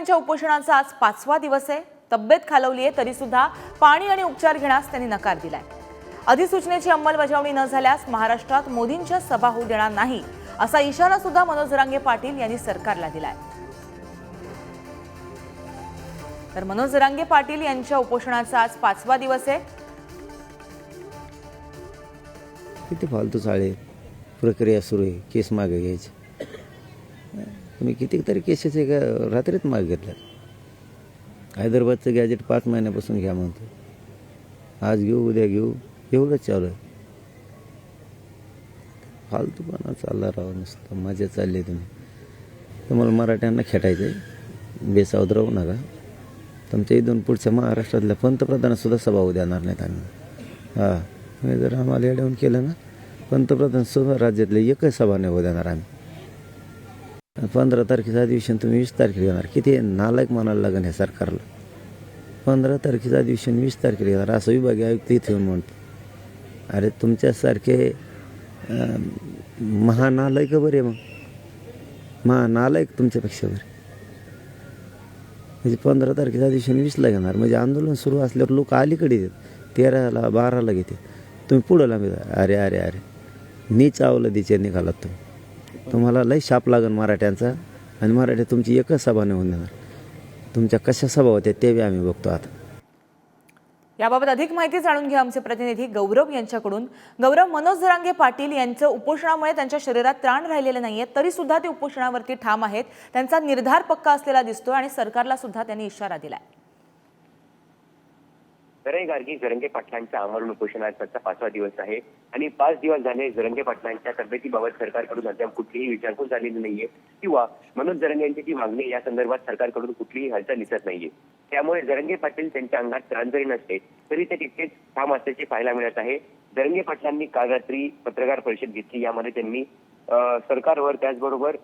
यांच्या उपोषणाचा आज पाचवा दिवस आहे. तब्येत खालवली आहे तरी सुद्धा पाणी आणि उपचार घेण्यास त्यांनी नकार दिलाय. अधिसूचनेची अंमलबजावणी न झाल्यास महाराष्ट्रात मोदींच्या सभा होऊ देणार नाही असा इशारा सुद्धा मनोज रांगे पाटील यांनी सरकारला दिलाय. तर मनोज रांगे पाटील यांच्या उपोषणाचा आज पाचवा दिवस आहे. किती फालतू चाळे प्रक्रिया सुरू आहे केस मागे घ्यायची. तुम्ही कितीतरी केसेस एका रात्रीत माग घेतल्यात. हैदराबादचं गॅजेट पाच महिन्यापासून घ्या म्हणतो आज घेऊ उद्या घेऊ एवढंच चालू आहे. फालतूपणा चालला राहा नुसतं मजा चालली आहे तुम्ही. तुम्हाला मराठ्यांना खेटायचं आहे. बेसावत राहू नका. तुमच्या इथून पुढच्या महाराष्ट्रातल्या पंतप्रधानसुद्धा सभा होऊ देणार नाहीत आम्ही. हां तुम्ही जर आम्हाला येऊन केलं ना पंतप्रधानसुद्धा राज्यातले एकच सभा नाही होऊ देणार आम्ही. पंधरा तारखेचं अधिवेशन तुम्ही वीस तारखेला घेणार किती नालायक म्हणायला लागेल ह्या सरकारला. पंधरा तारखेचं अधिवेशन वीस तारखेला घेणार असं विभागीय आयुक्त इथे येऊन म्हणतो. अरे तुमच्यासारखे महानालायक बरे मग. महानालायक तुमच्यापेक्षा बरे. म्हणजे पंधरा तारखेचं अधिवेशन वीसला घेणार म्हणजे आंदोलन सुरू असल्यावर लोक अलीकडे येतात. तेराला बाराला घेते तुम्ही पुढं लांबी अरे अरे अरे. नीच आवलं दिचे निघालात तुम्ही. तुम्हाला लय शाप लागन मराठ्यांचा. आणि मराठी तुमची एकच सभा नाही होऊन तुमच्या कशा सभा होत्या ते बी आम्ही बघतो आता. याबाबत अधिक माहिती जाणून घ्या आमचे प्रतिनिधी गौरव यांच्याकडून. गौरव मनोज जरांगे पाटील यांचं उपोषणामुळे त्यांच्या शरीरात त्राण राहिलेले नाहीये तरी सुद्धा ते उपोषणावरती ठाम आहेत. त्यांचा निर्धार पक्का असलेला दिसतोय आणि सरकारला सुद्धा त्यांनी इशारा दिलाय. दरई गार्गी जरंगे पाटलांच्या आमरण उपोषणाचा पाचवा दिवस आहे. आणि पाच दिवस झाले जरंगे पाटलांच्या तब्येतीबाबत सरकारकडून अद्याप कुठलीही विचारपूस झालेली नाहीये. किंवा मनोज जरंगे यांची जी मागणी या संदर्भात सरकारकडून कुठलीही हालचाल दिसत नाहीये. त्यामुळे जरंगे पाटील त्यांच्या अंगात त्राण जरी नसते तरी ते तितकेच ठाम असल्याचे पाहायला मिळत आहे. जरंगे पाटलांनी काल रात्री पत्रकार परिषद घेतली यामध्ये त्यांनी सरकारवर त्याचबरोबर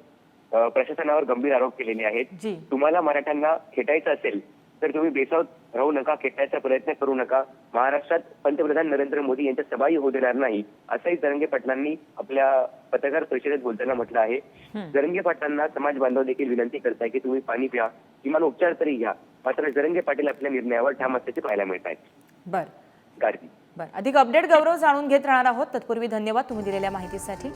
प्रशासनावर गंभीर आरोप केलेले आहेत. तुम्हाला मराठ्यांना खेटायचं असेल तर तुम्ही बेसावत राहू नका खेटायचा प्रयत्न करू नका. महाराष्ट्रात पंतप्रधान नरेंद्र मोदी यांच्या सभाही होऊ देणार नाही असंही जरंगे पाटलांनी आपल्या पत्रकार परिषदेत बोलताना म्हटलं आहे. जरंगे पाटलांना समाज बांधव देखील विनंती करताय की तुम्ही पाणी प्या किमान उपचार तरी घ्या. मात्र जरंगे पाटील आपल्या निर्णयावर ठाम असल्याचे पाहायला मिळत आहेत बर. गार्गी बर. अधिक अपडेट गौरव जाणून घेत राहणार आहोत. तत्पूर्वी धन्यवाद तुम्ही दिलेल्या माहितीसाठी.